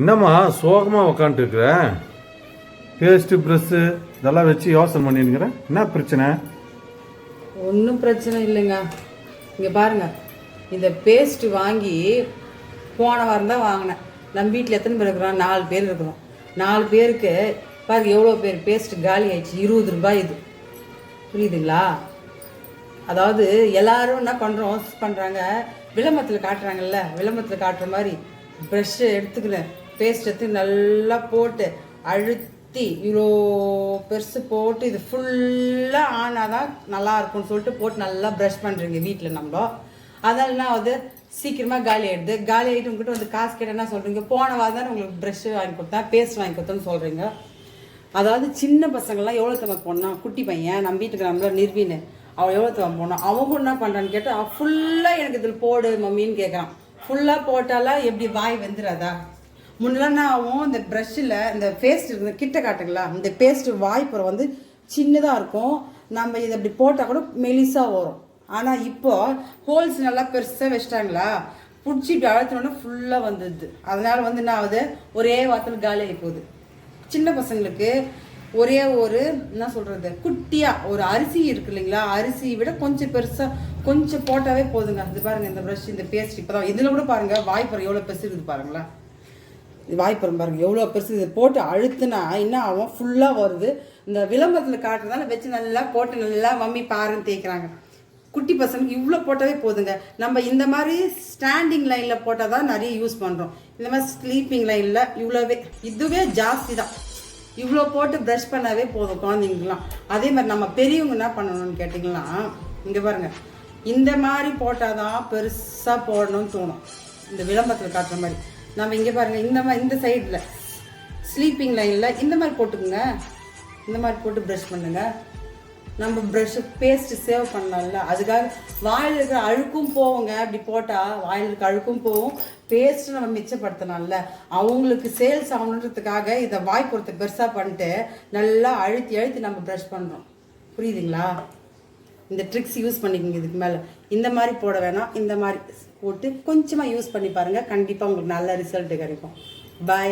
என்னம்மா சோகமாக உக்காந்துருக்குற? Paste press இதெல்லாம் வச்சு யோசனை பண்ணிருக்கிறேன் என்ன பிரச்சனை? ஒன்றும் பிரச்சனை இல்லைங்க. இங்கே பாருங்க. இந்த பேஸ்ட்டு வாங்கி போன வாரம் தான் வாங்கினேன். நம்ம வீட்டில் எத்தனை பேர் இருக்கிறோம்? நாலு பேர் இருக்கிறோம். நாலு பேருக்கு பாருங்க எவ்வளோ பேர் பேஸ்ட்டு காலி ஆயிடுச்சு? இருபது ரூபாய் இது. புரியுதுங்களா? அதாவது எல்லாரும் என்ன பண்ணுறோம் பண்ணுறாங்க விளம்பரத்தில் காட்டுறாங்கல்ல? விளம்பரத்தில் காட்டுற மாதிரி ப்ரெஷ்ஷை எடுத்துக்கிறேன் பேஸ்ட் நல்லா போட்டு அழுத்தி இவ்வளோ பெருசு போட்டு இது ஃபுல்லாக ஆனால் தான் நல்லா இருக்கும்னு சொல்லிட்டு போட்டு நல்லா ப்ரஷ் பண்ணுறீங்க வீட்டில் நம்ம அதனால என்ன வந்து சீக்கிரமாக காலி ஆகிடுது காலி ஆகிட்டு உங்ககிட்ட வந்து காசு கேட்ட என்ன சொல்கிறீங்க போன வாரம் தான் உங்களுக்கு ப்ரெஷ்ஷு வாங்கி கொடுத்தேன் பேஸ்ட் வாங்கி கொடுத்தேன்னு சொல்கிறீங்க அதாவது சின்ன பசங்கள்லாம் எவ்வளோ தம்மா போனால் குட்டி பையன் நம்ம வீட்டுக்கு நம்மள நிர்வீன். அவள் எவ்வளோ தம்மா போனோம் அவங்க என்ன பண்ணுறான்னு கேட்டால் ஃபுல்லாக எனக்கு இதில் போடு மம்மின்னு கேட்குறான் ஃபுல்லாக போட்டாலாம் எப்படி வாய் வந்துடாதா முன்னெல்லாம் நான் இந்த ப்ரஷ்ஷில் இந்த பேஸ்ட் இருக்குது கிட்ட காட்டுங்களா இந்த பேஸ்ட் வாய்ப்புறம் வந்து சின்னதாக இருக்கும். நம்ம இதை அப்படி போட்டால் கூட மெலிசாக வரும். ஆனால் இப்போ ஹோல்ஸ் நல்லா பெருசாக வச்சிட்டாங்களா? பிடிச்சி இப்படி அழுத்தினோடனே ஃபுல்லாக வந்துடுது அதனால் வந்து என்ன ஆகுது ஒரே வாரத்தில் காலி ஆகி போகுது. சின்ன பசங்களுக்கு ஒரே ஒரு என்ன சொல்கிறது குட்டியாக ஒரு அரிசி இருக்கு இல்லைங்களா? அரிசியை விட கொஞ்சம் பெருசாக கொஞ்சம் போட்டாவே போதுங்க. இது பாருங்க இந்த ப்ரஷ் இந்த பேஸ்ட் இப்போ தான் இதில் கூட பாருங்கள் வாய்ப்புறம் எவ்வளோ பெருசு இருக்குது பாருங்களேன். இது வாய்ப்புறம் பாருங்கள் எவ்வளோ பெருசு. இது போட்டு அழுத்துனா என்ன ஆகும்? ஃபுல்லாக வருது. இந்த விளம்பரத்தில் காட்டுறதால வச்சு நல்லா போட்டு நல்லா மம்மி பாருன்னு தேய்க்கிறாங்க. குட்டி பசங்களுக்கு இவ்வளோ போட்டாவே போதுங்க. நம்ம இந்த மாதிரி ஸ்டாண்டிங் லைனில் போட்டால் தான் நிறைய யூஸ் பண்ணுறோம் இந்த மாதிரி ஸ்லீப்பிங் லைனில் இவ்வளோவே. இதுவே ஜாஸ்தி தான். இவ்வளோ போட்டு ப்ரஷ் பண்ணாவே போதும் குழந்தைங்களுக்குலாம். அதே மாதிரி நம்ம பெரியவங்க என்ன பண்ணணும்னு கேட்டிங்கன்னா இங்கே பாருங்கள் இந்த மாதிரி போட்டால் தான் பெருசாக போடணும்னு தோணும். இந்த விளம்பரத்தில் காட்டுற மாதிரி. நம்ம இங்கே பாருங்க இந்த மாதிரி இந்த சைடில் ஸ்லீப்பிங் லைனில் இந்த மாதிரி போட்டுக்குங்க. இந்த மாதிரி போட்டு ப்ரஷ் பண்ணுங்க. நம்ம ப்ரஷ் பேஸ்ட்டு சேவ் பண்ணலாம்ல. அதுக்காக வாயில் இருக்கிற அழுக்கும் போவோங்க அப்படி போட்டால் வாயில் இருக்க அழுக்கும் போகும். பேஸ்ட்டு நம்ம மிச்சப்படுத்தலாம்ல. அவங்களுக்கு சேல்ஸ் ஆகணுன்றதுக்காக இதை வாய் பெருசாக பண்ணிட்டு நல்லா அழுத்தி அழுத்தி நம்ம ப்ரஷ் பண்ணுறோம் புரியுதுங்களா? இந்த ட்ரிக்ஸ் யூஸ் பண்ணிக்கோங்க இதுக்கு மேலே. இந்த மாதிரி போட வேணாம். இந்த மாதிரி போட்டு கொஞ்சமாக யூஸ் பண்ணி பாருங்கள் கண்டிப்பாக உங்களுக்கு நல்ல ரிசல்ட்டு கிடைக்கும். பை